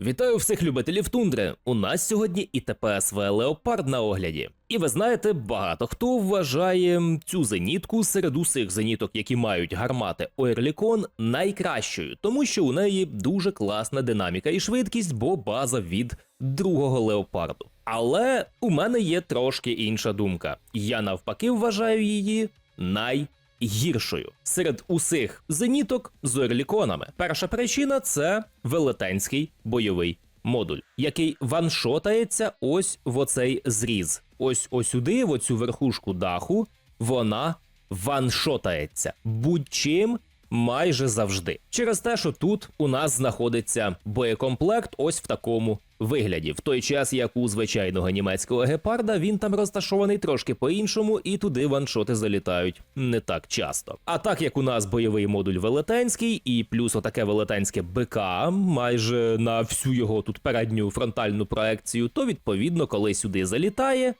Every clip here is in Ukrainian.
Вітаю всіх любителів тундри. У нас сьогодні і ТПСВ Леопард на огляді. І ви знаєте, багато хто вважає цю зенітку серед усіх зеніток, які мають гармати Оерлікон, найкращою, тому що у неї дуже класна динаміка і швидкість, бо база від другого леопарду. Але у мене є трошки інша думка. Я навпаки вважаю її най гіршою серед усіх зеніток з орліконами. Перша причина це велетенський бойовий модуль, який ваншотається ось в оцей зріз. Ось осюди, в оцю верхушку даху, вона ваншотається будь-чим. Майже завжди через те, що тут у нас знаходиться боєкомплект, ось в такому вигляді. В той час, як у звичайного німецького гепарда, він там розташований трошки по-іншому, і туди ваншоти залітають не так часто. А так як у нас бойовий модуль велетенський, і плюс отаке велетенське БК, майже на всю його тут передню фронтальну проекцію, то відповідно, коли сюди залітає.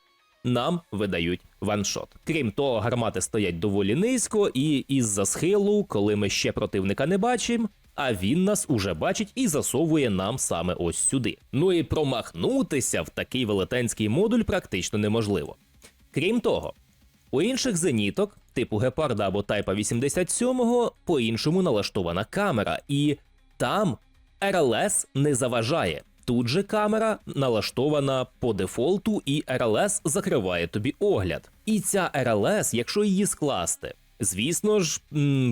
Нам видають ваншот. Крім того, гармати стоять доволі низько, і із-за схилу, коли ми ще противника не бачимо, а він нас уже бачить і засовує нам саме ось сюди. Ну і промахнутися в такий велетенський модуль практично неможливо. Крім того, у інших зеніток, типу Гепарда або Тайпа 87, по-іншому налаштована камера, і там РЛС не заважає. Тут же камера налаштована по дефолту, і РЛС закриває тобі огляд. І ця РЛС, якщо її скласти, звісно ж,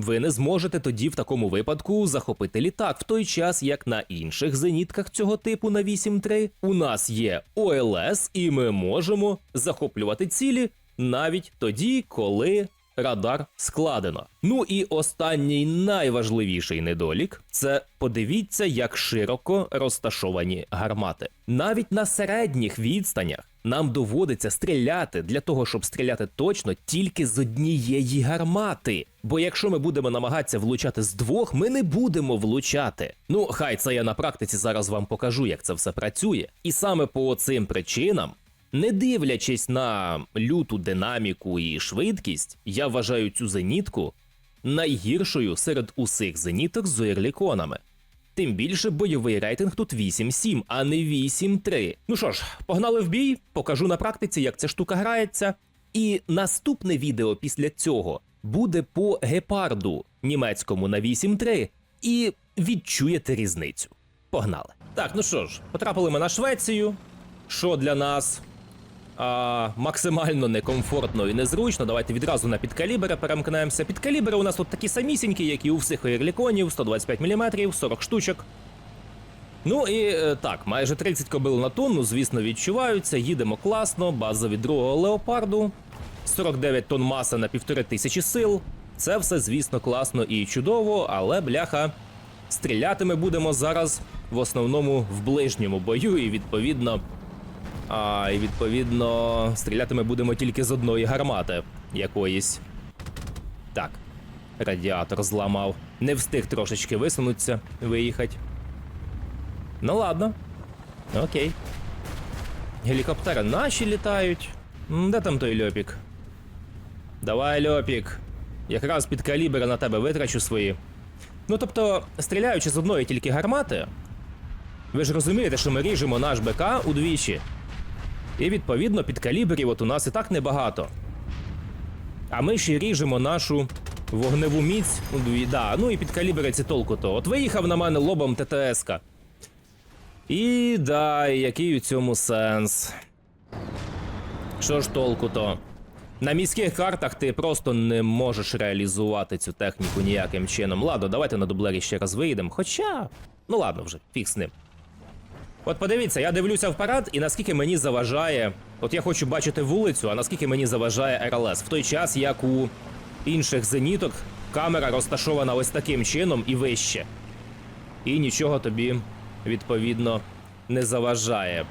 ви не зможете тоді в такому випадку захопити літак, в той час як на інших зенітках цього типу на 8.3 у нас є ОЛС, і ми можемо захоплювати цілі навіть тоді, коли радар складено. Ну і останній найважливіший недолік це подивіться, як широко розташовані гармати. Навіть на середніх відстанях нам доводиться стріляти для того, щоб стріляти точно тільки з однієї гармати. Бо якщо ми будемо намагатися влучати з двох, ми не будемо влучати. Ну, хай це я на практиці зараз вам покажу, як це все працює. І саме по цим причинам не дивлячись на люту динаміку і швидкість, я вважаю цю зенітку найгіршою серед усіх зеніток з оерліконами. Тим більше бойовий рейтинг тут 8-7, а не 8-3. Ну що ж, погнали в бій, покажу на практиці, як ця штука грається. І наступне відео після цього буде по гепарду німецькому на 8-3, і відчуєте різницю. Погнали. Так, ну що ж, потрапили ми на Швецію. Що для нас а, максимально некомфортно і незручно. Давайте відразу на підкалібри перемкнемося. Підкалібри у нас тут такі самісінькі, як і у всіх оерліконів, 125 мм, 40 штучок. Ну і е, так, майже 30 кобил на тонну, звісно, відчуваються. Їдемо класно, база від другого леопарду, 49 тонн маса на півтори тисячі сил. Це все, звісно, класно і чудово, але бляха. Стріляти ми будемо зараз в основному в ближньому бою, і відповідно. А, і відповідно, стріляти ми будемо тільки з одної гармати якоїсь. Так. Радіатор зламав. Не встиг трошечки висунутися, виїхати. Ну ладно. Окей. Гелікоптери наші літають. Де там той льопік? Давай, льопік. Якраз під калібри на тебе витрачу свої. Ну тобто, стріляючи з одної тільки гармати, ви ж розумієте, що ми ріжемо наш БК удвічі. І відповідно під калібрів от у нас і так небагато. А ми ще ріжемо нашу вогневу міць. Да, ну і під ці толку то. От виїхав на мене лобом ТТС-ка. І да, який у цьому сенс? Що ж толку то? На міських картах ти просто не можеш реалізувати цю техніку ніяким чином. Ладно, давайте на дублері ще раз виїдемо. Хоча. Ну ладно вже, фіг з ним. От подивіться, я дивлюся вперед, і наскільки мені заважає. От я хочу бачити вулицю, а наскільки мені заважає РЛС. В той час, як у інших зеніток, камера розташована ось таким чином і вище. І нічого тобі, відповідно, не заважає.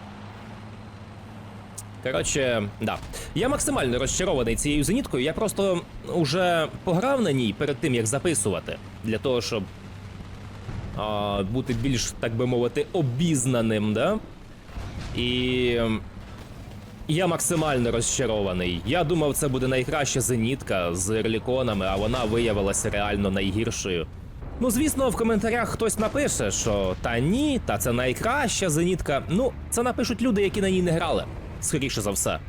Коротше, да. Я максимально розчарований цією зеніткою. Я просто вже пограв на ній перед тим, як записувати. Для того, щоб а, бути більш, так би мовити, обізнаним, да? І ем, я максимально розчарований. Я думав, це буде найкраща зенітка з ерліконами, а вона виявилася реально найгіршою. Ну, звісно, в коментарях хтось напише, що та ні, та це найкраща зенітка. Ну, це напишуть люди, які на ній не грали. Скоріше за все.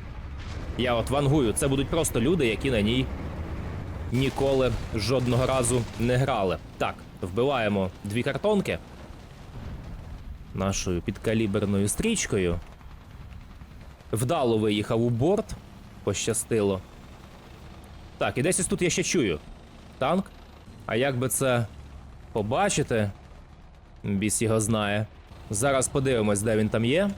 Я от вангую, це будуть просто люди, які на ній ніколи жодного разу не грали. Так, вбиваємо дві картонки нашою підкаліберною стрічкою. Вдало виїхав у борт. Пощастило. Так, і десь ось тут я ще чую. Танк. А як би це побачити? Біс його знає. Зараз подивимось, де він там є.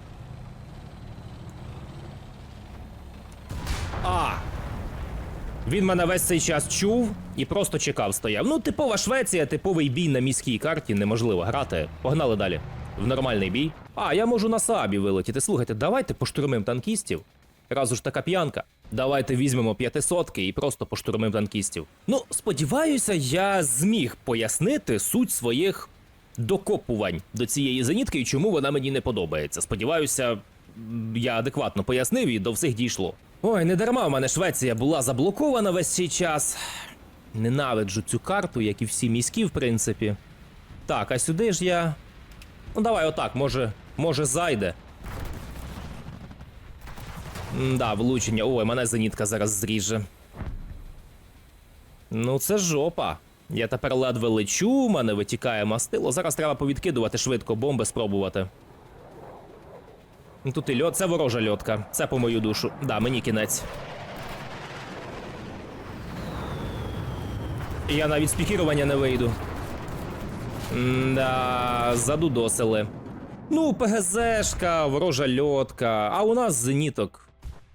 А! Він мене весь цей час чув і просто чекав, стояв. Ну, типова Швеція, типовий бій на міській карті, неможливо грати. Погнали далі. В нормальний бій. А, я можу на сабі вилетіти. Слухайте, давайте поштурмим танкістів. Раз уж така п'янка. Давайте візьмемо п'ятисотки і просто поштурмим танкістів. Ну, сподіваюся, я зміг пояснити суть своїх докопувань до цієї зенітки і чому вона мені не подобається. Сподіваюся, я адекватно пояснив і до всіх дійшло. Ой, не дарма в мене Швеція була заблокована весь цей час. Ненавиджу цю карту, як і всі міські, в принципі. Так, а сюди ж я. Ну, давай отак, може, може зайде. Да, влучення. Ой, мене зенітка зараз зріже. Ну, це жопа. Я тепер ледве лечу, мене витікає мастило. Зараз треба повідкидувати швидко бомби спробувати. Тут і льот, це ворожа льотка. Це по мою душу. Да, мені кінець. Я навіть з пікірування не вийду. Да, задудосили. Ну, ПГЗшка, ворожа льотка, а у нас зеніток.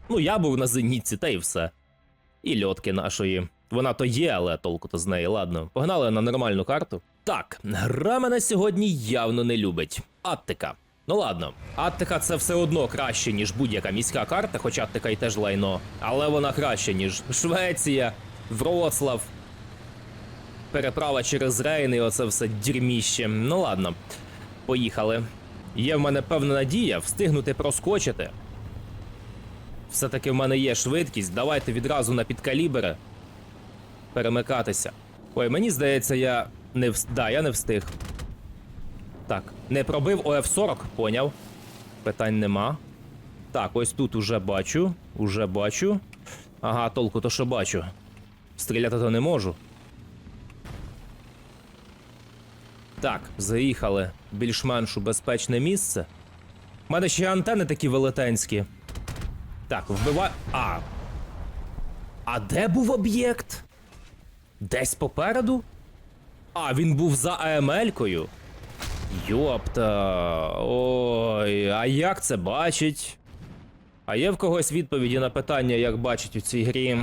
Ну, я був на зенітці, та й все. І льотки нашої. Вона то є, але толку то з неї, ладно. Погнали на нормальну карту. Так, гра мене сьогодні явно не любить. Аттика. Ну ладно, Аттика це все одно краще, ніж будь-яка міська карта, хоча Аттика й теж лайно. Але вона краще, ніж Швеція, Вроцлав, переправа через Рейн і оце все дірміще. Ну ладно, поїхали. Є в мене певна надія встигнути проскочити. Все-таки в мене є швидкість. Давайте відразу на підкалібери перемикатися. Ой, мені здається, я не вс... Да, я не встиг. Так, не пробив ОФ-40, поняв. Питань нема. Так, ось тут уже бачу. Уже бачу. Ага, толку то що бачу. Стріляти то не можу. Так, заїхали більш-менш у безпечне місце. У мене ще антени такі велетенські. Так, вбивай. А. А де був об'єкт? Десь попереду? А, він був за АМЛ-кою. Йопта. Ой, а як це бачить? А є в когось відповіді на питання, як бачить у цій грі?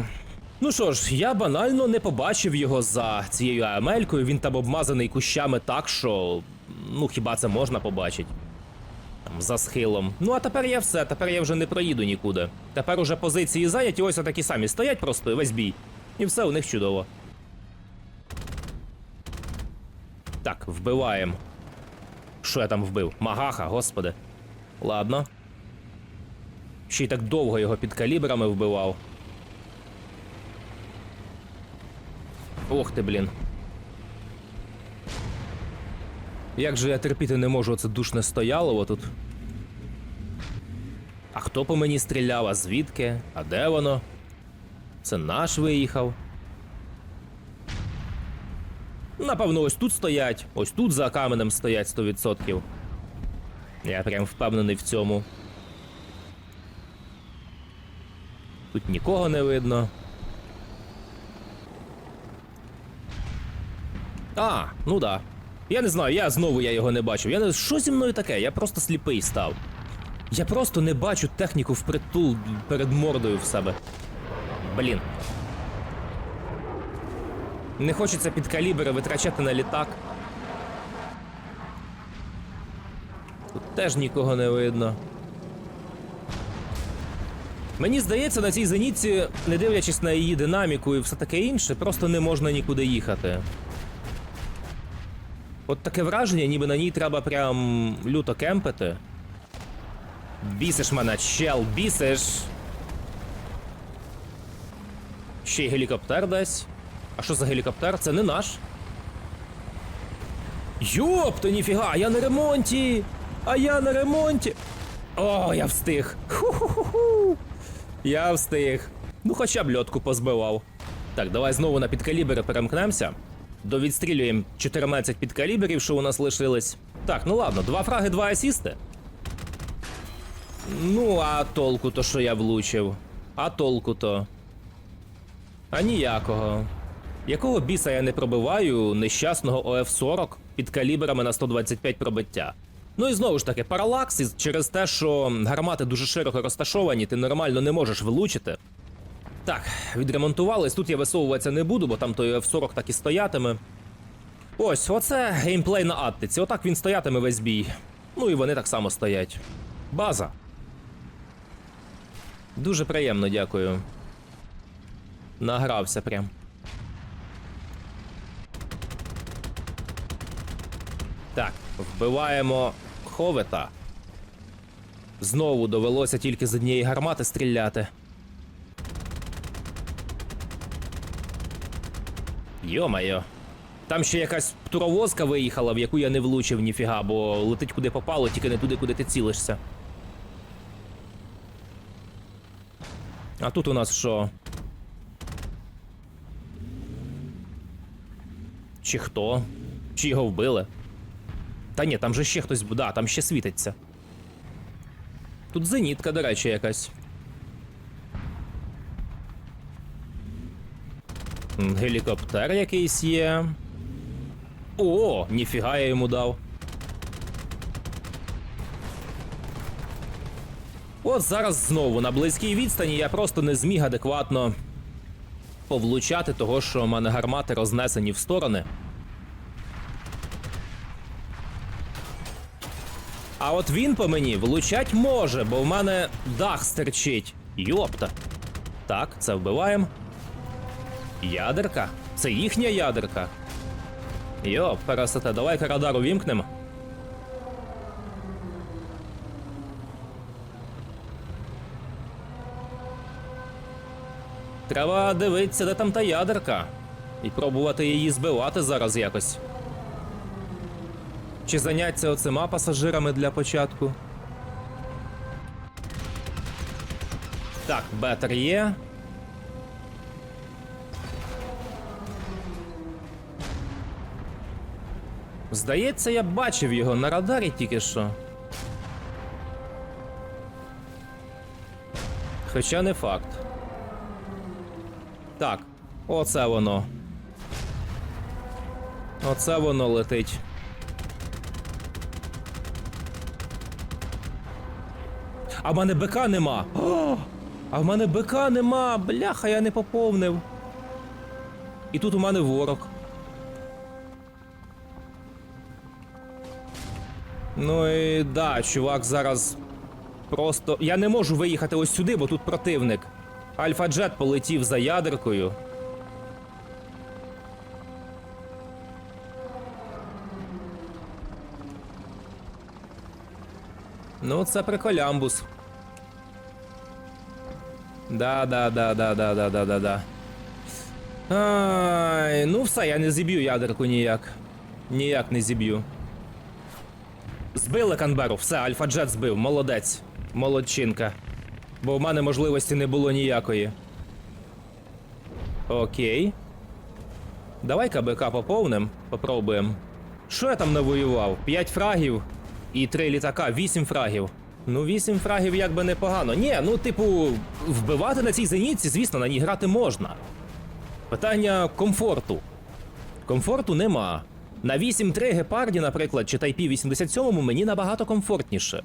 Ну що ж, я банально не побачив його за цією АМЛ-кою. Він там обмазаний кущами так, що. Ну, хіба це можна побачити? Там, за схилом. Ну а тепер я все, тепер я вже не проїду нікуди. Тепер уже позиції зайняті, ось отакі самі стоять просто весь бій. І все у них чудово. Так, вбиваємо. Що я там вбив? Магаха, господи. Ладно. Ще й так довго його під калібрами вбивав. Ох ти, блін. Як же я терпіти не можу оце душне стоялово тут. А хто по мені стріляв? А звідки? А де воно? Це наш виїхав. Напевно, ось тут стоять, ось тут за каменем стоять 100%. Я прям впевнений в цьому. Тут нікого не видно. А, ну да. Я не знаю, я знову я його не бачив. Я не що зі мною таке? Я просто сліпий став. Я просто не бачу техніку впритул перед мордою в себе. Блін. Не хочеться під калібри витрачати на літак. Тут теж нікого не видно. Мені здається, на цій зенітці, не дивлячись на її динаміку і все таке інше, просто не можна нікуди їхати. От таке враження, ніби на ній треба прям люто кемпити. Бісиш мене, чел, бісиш. Ще й гелікоптер десь. А що за гелікоптер? Це не наш. Йопта, ніфіга, я на ремонті! А я на ремонті. О, я встиг. Ху-ху-ху-ху. Я встиг. Ну, хоча б льотку позбивав. Так, давай знову на підкалібери перемкнемося. Довідстрілюємо 14 підкаліберів, що у нас лишились. Так, ну ладно, два фраги, два асісти. Ну, а толку то, що я влучив. А толку то. А ніякого. Якого біса я не пробиваю нещасного ОФ-40 під калібрами на 125 пробиття? Ну і знову ж таки, паралакс із- через те, що гармати дуже широко розташовані, ти нормально не можеш влучити. Так, відремонтувались. Тут я висовуватися не буду, бо там той F40 так і стоятиме. Ось, оце геймплей на Аттиці. Отак він стоятиме весь бій. Ну і вони так само стоять. База. Дуже приємно, дякую. Награвся прям. Так, вбиваємо ховета. Знову довелося тільки з однієї гармати стріляти. Йо-майо. Там ще якась туровозка виїхала, в яку я не влучив ніфіга, бо летить куди попало, тільки не туди, куди ти цілишся. А тут у нас що? Чи хто? Чи його вбили? Та ні, там же ще хтось. Да, там ще світиться. Тут зенітка, до речі, якась. Гелікоптер якийсь є. О, ніфіга я йому дав. От зараз знову на близькій відстані я просто не зміг адекватно повлучати того, що в мене гармати рознесені в сторони. А от він по мені влучать може, бо в мене дах стерчить. Йопта. Так, це вбиваємо. Ядерка? Це їхня ядерка. Йоп, пересете, давай-ка радар увімкнемо. Треба дивитися, де там та ядерка. І пробувати її збивати зараз якось. Чи заняться оцима пасажирами для початку? Так, бетер є. Здається, я бачив його на радарі тільки що. Хоча не факт. Так, оце воно. Оце воно летить. А в мене БК нема. О! А в мене БК нема. Бляха, я не поповнив. І тут у мене ворог. Ну і да, чувак зараз просто. Я не можу виїхати ось сюди, бо тут противник. Альфа Джет полетів за ядеркою. Ну, це приколямбус. Да, да, да, да, да, да, да, да, да. Ай, ну все, я не зіб'ю ядерку ніяк. Ніяк не зіб'ю. Збили Канберу, все, Альфа Джет збив, молодець. Молодчинка. Бо в мене можливості не було ніякої. Окей. Давай КБК поповним, попробуємо. Що я там навоював? 5 фрагів і 3 літака, 8 фрагів. Ну, 8 фрагів якби непогано. Ні, ну, типу, вбивати на цій зенітці, звісно, на ній грати можна. Питання комфорту. Комфорту нема. На 8.3 гепарді, наприклад, чи Тайпі 87 мені набагато комфортніше.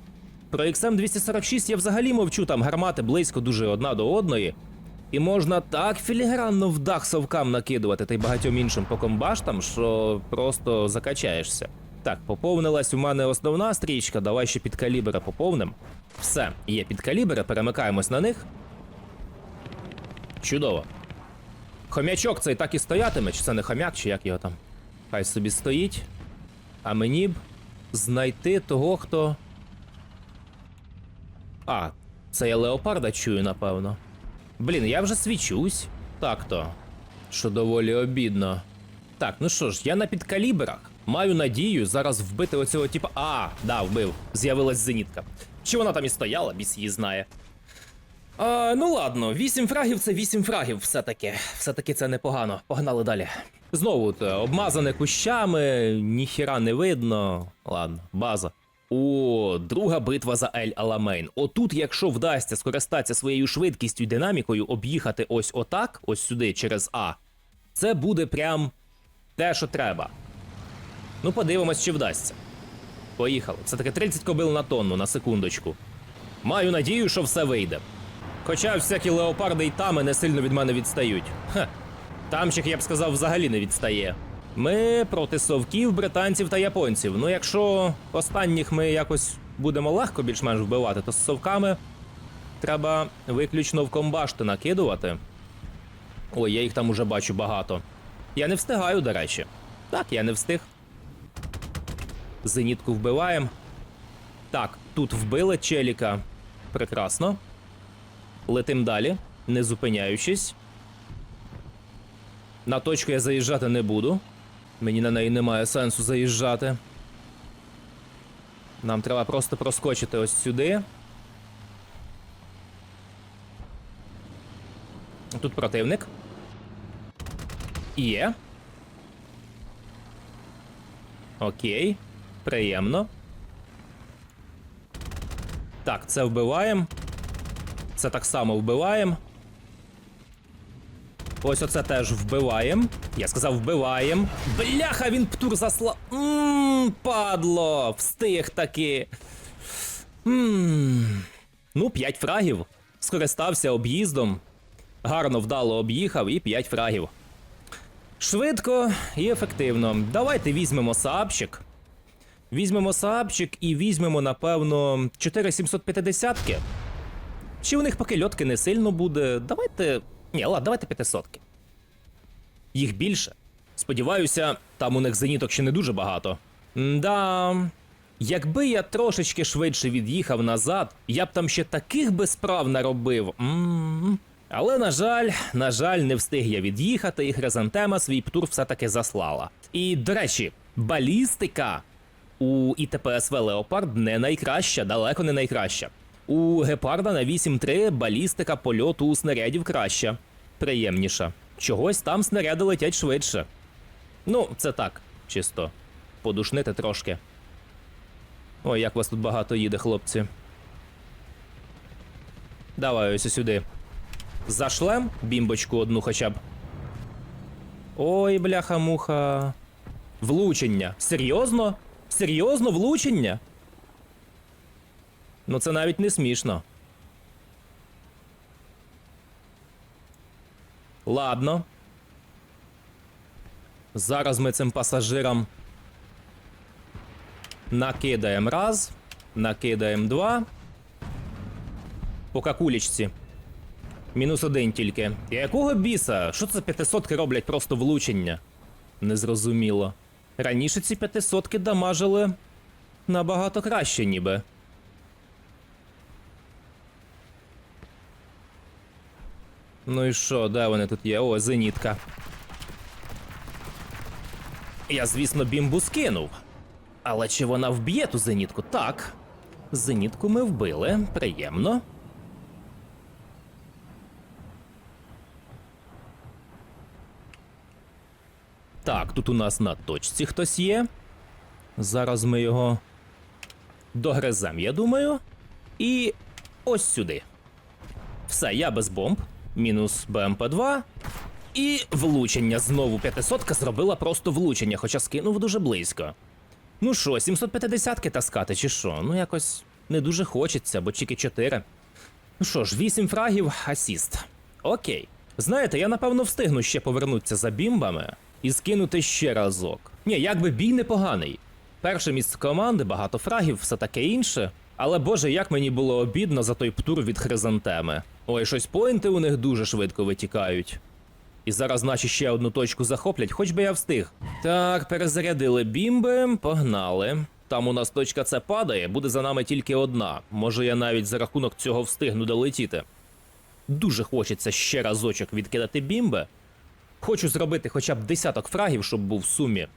Про XM246 я взагалі мовчу, там гармати близько дуже одна до одної. І можна так філігранно в дах совкам накидувати та й багатьом іншим по комбаштам, що просто закачаєшся. Так, поповнилась у мене основна стрічка, давай ще під калібри поповним. Все, є під калібри, перемикаємось на них. Чудово. Хомячок цей так і стоятиме, чи це не хомяк, чи як його там. Хай собі стоїть. А мені б знайти того, хто. А, це я леопарда чую, напевно. Блін, я вже свічусь. Так то. Що доволі обідно. Так, ну що ж, я на підкалібрах. Маю надію зараз вбити оцього типа. А, да, вбив. З'явилась зенітка. Чи вона там і стояла, біс її знає. А, ну ладно, 8 фрагів це 8 фрагів, все-таки. Все-таки це непогано. Погнали далі. Знову обмазане кущами, ніхіра не видно. Ладно, база. О, друга битва за Ель Аламейн. Отут, якщо вдасться скористатися своєю швидкістю і динамікою, об'їхати ось отак, ось сюди, через А, це буде прям те, що треба. Ну, подивимось, чи вдасться. Поїхали. Це таки 30 кобил на тонну на секундочку. Маю надію, що все вийде. Хоча всякі леопарди й тами не сильно від мене відстають. Ха. Тамчик, я б сказав, взагалі не відстає. Ми проти совків, британців та японців. Ну, якщо останніх ми якось будемо легко більш-менш вбивати, то з совками треба виключно в комбашти накидувати. Ой, я їх там уже бачу багато. Я не встигаю, до речі. Так, я не встиг. Зенітку вбиваємо. Так, тут вбили челіка. Прекрасно. Летим далі, не зупиняючись. На точку я заїжджати не буду. Мені на неї немає сенсу заїжджати. Нам треба просто проскочити ось сюди. Тут противник. Є. Окей. Приємно. Так, це вбиваємо. Це так само вбиваємо. Ось оце теж вбиваємо. Я сказав, вбиваємо. Бляха, він птур засла. Ммм, падло! Встиг таки. Ммм. Ну, 5 фрагів. Скористався об'їздом. Гарно вдало об'їхав і 5 фрагів. Швидко і ефективно. Давайте візьмемо сапчик. Візьмемо сапчик і візьмемо, напевно, 4750-ки. Чи у них поки льотки не сильно буде. Давайте. Ні, ладно, давайте 500 -ки. Їх більше. Сподіваюся, там у них зеніток ще не дуже багато. Да. Якби я трошечки швидше від'їхав назад, я б там ще таких би справ наробив. м Але, на жаль, на жаль, не встиг я від'їхати, і хризантема свій птур все-таки заслала. І, до речі, балістика у ІТПСВ Леопард не найкраща, далеко не найкраща. У гепарда на 8.3 балістика польоту у снарядів краща, приємніша. Чогось там снаряди летять швидше. Ну, це так, чисто. Подушнити трошки. Ой, як вас тут багато їде, хлопці. Давай ось сюди. Зашлем бімбочку одну хоча б. Ой, бляха-муха. Влучення. Серйозно? Серйозно влучення? Ну це навіть не смішно. Ладно. Зараз ми цим пасажирам накидаємо раз, накидаємо два. По какулічці. Мінус один тільки. І якого біса? Що це 500 роблять просто влучення? Незрозуміло. Раніше ці 500 дамажили набагато краще, ніби. Ну і що, де вони тут є? О, зенітка. Я, звісно, бімбу скинув. Але чи вона вб'є ту зенітку? Так. Зенітку ми вбили. Приємно. Так, тут у нас на точці хтось є. Зараз ми його догризем, я думаю. І ось сюди. Все, я без бомб. Мінус БМП-2. І влучення знову 500 зробила просто влучення, хоча скинув дуже близько. Ну що, 750-ки таскати, чи що? Ну якось не дуже хочеться, бо тільки 4. Ну що ж, 8 фрагів, асіст. Окей. Знаєте, я напевно встигну ще повернутися за бімбами і скинути ще разок. Ні, якби бій непоганий. Перше місце команди, багато фрагів, все таке інше. Але боже, як мені було обідно за той птур від хризантеми. Ой, щось поінти у них дуже швидко витікають. І зараз наші ще одну точку захоплять, хоч би я встиг. Так, перезарядили бімби, погнали. Там у нас точка С падає, буде за нами тільки одна. Може я навіть за рахунок цього встигну долетіти. Дуже хочеться ще разочок відкидати бімби. Хочу зробити хоча б десяток фрагів, щоб був в сумі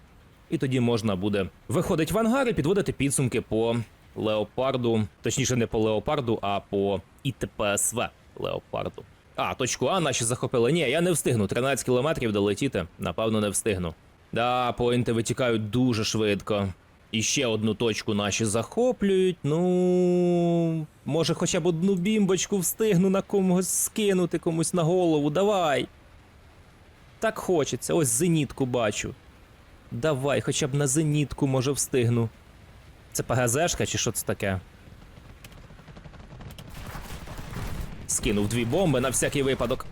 і тоді можна буде виходити в ангар і підводити підсумки по леопарду, точніше, не по леопарду, а по ІТПСВ леопарду. А, точку А наші захопили. Ні, я не встигну. 13 кілометрів долетіти. Напевно, не встигну. Да, поінти витікають дуже швидко. І ще одну точку наші захоплюють. Ну. Може, хоча б одну бімбочку встигну на комусь скинути комусь на голову. Давай. Так хочеться. Ось зенітку бачу. Давай, хоча б на зенітку, може, встигну. Це ПГЗшка чи що це таке? Скинув дві бомби на всякий випадок.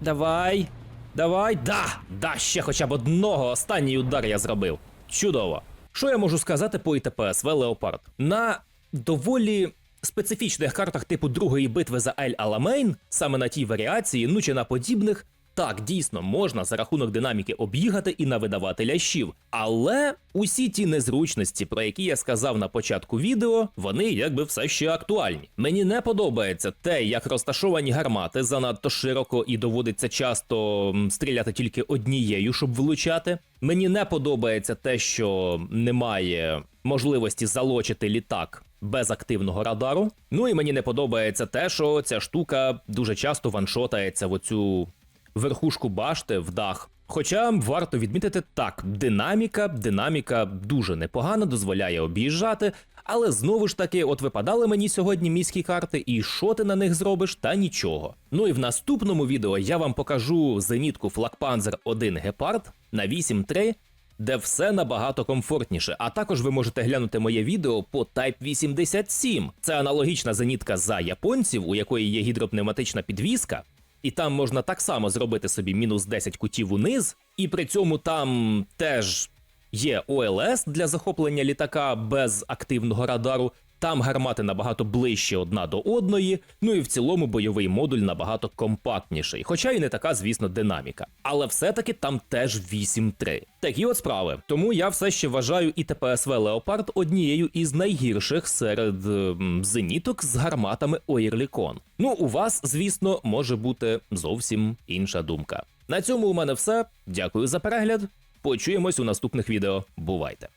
Давай. Давай. Да! Да, ще хоча б одного. Останній удар я зробив. Чудово. Що я можу сказати по ІТПСВ Леопард? На доволі специфічних картах типу другої битви за Ель Аламейн, саме на тій варіації, ну чи на подібних, так, дійсно, можна за рахунок динаміки об'їхати і навидавати лящів. Але усі ті незручності, про які я сказав на початку відео, вони якби все ще актуальні. Мені не подобається те, як розташовані гармати занадто широко і доводиться часто стріляти тільки однією, щоб влучати. Мені не подобається те, що немає можливості залочити літак без активного радару. Ну і мені не подобається те, що ця штука дуже часто ваншотається в оцю верхушку башти в дах. Хоча варто відмітити так, динаміка, динаміка дуже непогано дозволяє об'їжджати, але знову ж таки, от випадали мені сьогодні міські карти, і що ти на них зробиш, та нічого. Ну і в наступному відео я вам покажу зенітку Флагпанзер 1 Гепард на 8.3, де все набагато комфортніше. А також ви можете глянути моє відео по Type 87. Це аналогічна зенітка за японців, у якої є гідропневматична підвіска. І там можна так само зробити собі мінус 10 кутів униз, і при цьому там теж є ОЛС для захоплення літака без активного радару. Там гармати набагато ближче одна до одної, ну і в цілому бойовий модуль набагато компактніший, хоча і не така, звісно, динаміка. Але все-таки там теж 8.3. Такі от справи. Тому я все ще вважаю і ТПСВ Леопард однією із найгірших серед м, зеніток з гарматами Оєрлікон. Ну, у вас, звісно, може бути зовсім інша думка. На цьому у мене все. Дякую за перегляд. Почуємось у наступних відео. Бувайте!